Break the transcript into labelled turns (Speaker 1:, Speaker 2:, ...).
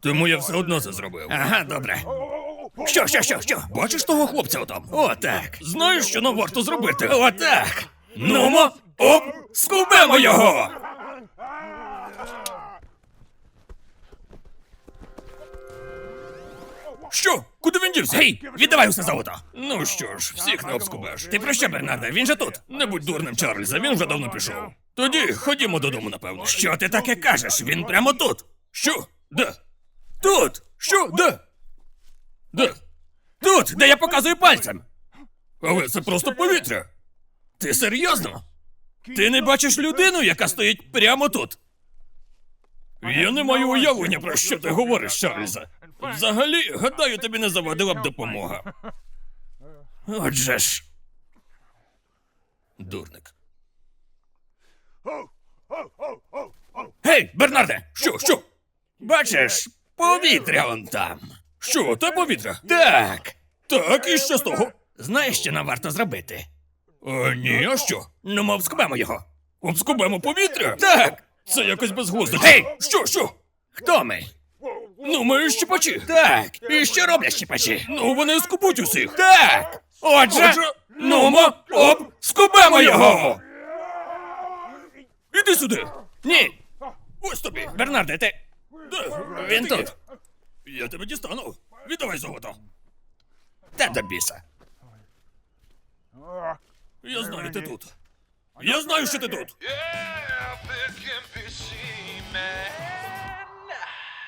Speaker 1: Тому я все одно це зробив.
Speaker 2: Ага, добре. Що, що, що, що?
Speaker 1: Бачиш того хлопця отам?
Speaker 2: О, так.
Speaker 1: Знаєш, що нам варто зробити?
Speaker 2: О, так.
Speaker 1: Нумо, оп, скубемо його! Що? Куди він дівся?
Speaker 2: Гей, віддавай усе золото.
Speaker 1: Ну що ж, всіх не обскубеш.
Speaker 2: Ти про що, Бернарде? Він же тут.
Speaker 1: Не будь дурним, Чарльза, він вже давно пішов. Тоді ходімо додому, напевно.
Speaker 2: Що ти таке кажеш? Він прямо тут.
Speaker 1: Що? Де?
Speaker 2: Тут.
Speaker 1: Що? Де? Де?
Speaker 2: Тут, де я показую пальцем.
Speaker 1: Але це просто повітря.
Speaker 2: Ти серйозно? Ти не бачиш людину, яка стоїть прямо тут.
Speaker 1: Я не маю уявлення, про що ти говориш, Чарльза. Взагалі, гадаю, тобі не завадила б допомога.
Speaker 2: Отже ж.
Speaker 1: Дурник.
Speaker 2: Гей, Бернарде!
Speaker 1: Що, що?
Speaker 2: Бачиш, повітря он там.
Speaker 1: Що, те повітря?
Speaker 2: Так.
Speaker 1: Так, і що з того?
Speaker 2: Знаєш, що нам варто зробити?
Speaker 1: А ні, а що?
Speaker 2: Ну, мов скубемо його.
Speaker 1: Обскубемо повітря?
Speaker 2: Так.
Speaker 1: Це якось безглуздо.
Speaker 2: Гей!
Speaker 1: Що, що?
Speaker 2: Хто ми?
Speaker 1: Ну, ми щепачі.
Speaker 2: Так. І що роблять щепачі?
Speaker 1: Ну, вони скупуть усіх.
Speaker 2: Так. Отже,
Speaker 1: Отже,
Speaker 2: нумо, оп, скубемо його.
Speaker 1: Іди сюди.
Speaker 2: Ні,
Speaker 1: Ось тобі.
Speaker 2: Бернарде, ти.
Speaker 1: Де?
Speaker 2: Він
Speaker 1: Ти
Speaker 2: тут.
Speaker 1: Я тебе дістану. Віддавай золото.
Speaker 2: Та до біса.
Speaker 1: Я знаю, ти тут. Я знаю, що ти тут.
Speaker 3: Yeah.